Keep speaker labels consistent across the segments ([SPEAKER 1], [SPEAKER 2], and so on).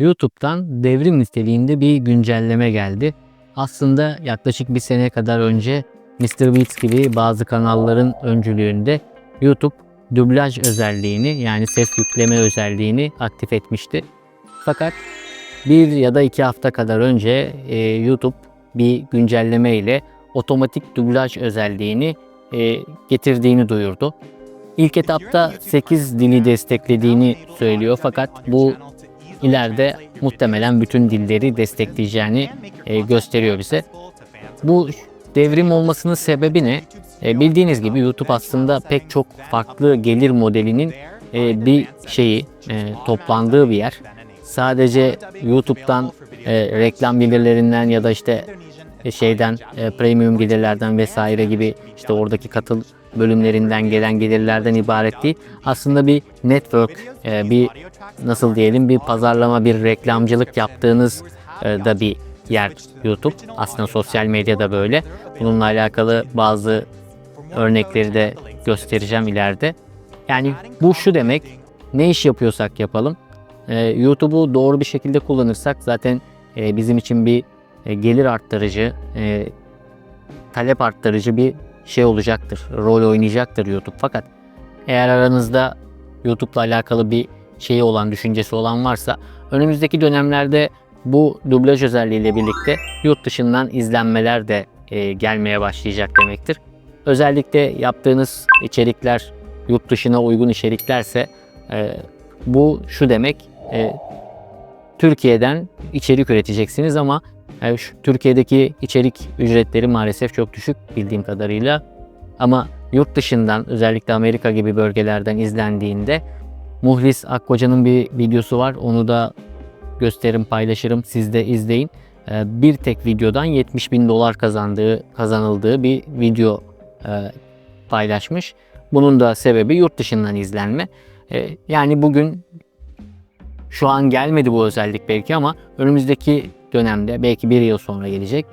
[SPEAKER 1] YouTube'dan devrim niteliğinde bir güncelleme geldi. Aslında yaklaşık bir sene kadar önce MrBeats gibi bazı kanalların öncülüğünde YouTube dublaj özelliğini yani ses yükleme özelliğini aktif etmişti. Fakat bir ya da iki hafta kadar önce e, YouTube bir güncelleme ile otomatik dublaj özelliğini e, getirdiğini duyurdu. İlk etapta 8 dili desteklediğini söylüyor fakat bu ileride muhtemelen bütün dilleri destekleyeceğini e, gösteriyor bize. Bu devrim olmasının sebebi ne? E, bildiğiniz gibi YouTube aslında pek çok farklı gelir modelinin e, bir şeyi toplandığı bir yer. Sadece YouTube'dan reklam gelirlerinden ya da işte şeyden e, premium gelirlerden vesaire gibi işte oradaki katıl bölümlerinden gelen gelirlerden ibaret değil. Aslında bir network, e, bir nasıl diyelim bir pazarlama, bir reklamcılık yaptığınız e, da bir yer YouTube. Aslında sosyal medyada böyle. Bununla alakalı bazı örnekleri de göstereceğim ileride. Yani bu şu demek, ne iş yapıyorsak yapalım. e, YouTube'u doğru bir şekilde kullanırsak zaten e, bizim için bir e, gelir arttırıcı, e, talep arttırıcı bir şey olacaktır. Rol oynayacaktır YouTube. Fakat eğer aranızda YouTube'la alakalı bir şeyi olan, düşüncesi olan varsa önümüzdeki dönemlerde bu dublaj özelliğiyle birlikte yurt dışından izlenmeler de e, gelmeye başlayacak demektir. Özellikle yaptığınız içerikler yurt dışına uygun içeriklerse e, bu şu demek e, Türkiye'den içerik üreteceksiniz ama e, şu Türkiye'deki içerik ücretleri maalesef çok düşük bildiğim kadarıyla. Ama yurt dışından özellikle Amerika gibi bölgelerden izlendiğinde Muhlis Akkoca'nın bir videosu var. Onu da gösteririm, paylaşırım. Siz de izleyin. E, Bir tek videodan 70 bin dolar kazandığı, kazanıldığı bir video e, paylaşmış. Bunun da sebebi yurt dışından izlenme. E, Yani bugün şu an gelmedi bu özellik belki ama önümüzdeki dönemde belki bir yıl sonra gelecek.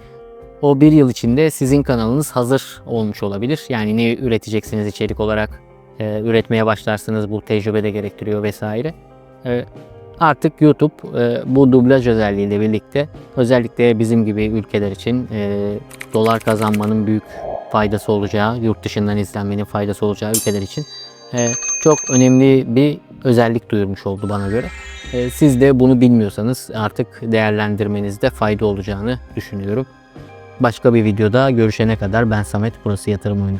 [SPEAKER 1] O bir yıl içinde sizin kanalınız hazır olmuş olabilir. Yani ne üreteceksiniz içerik olarak e, üretmeye başlarsınız bu tecrübe de gerektiriyor vesaire. E, artık YouTube e, bu dublaj özelliğiyle birlikte özellikle bizim gibi ülkeler için e, dolar kazanmanın büyük faydası olacağı, yurt dışından izlenmenin faydası olacağı ülkeler için e, çok önemli bir özellik duyurmuş oldu bana göre. E, siz de bunu bilmiyorsanız artık değerlendirmenizde fayda olacağını düşünüyorum. Başka bir videoda görüşene kadar ben Samet, burası Yatırım Oyunu.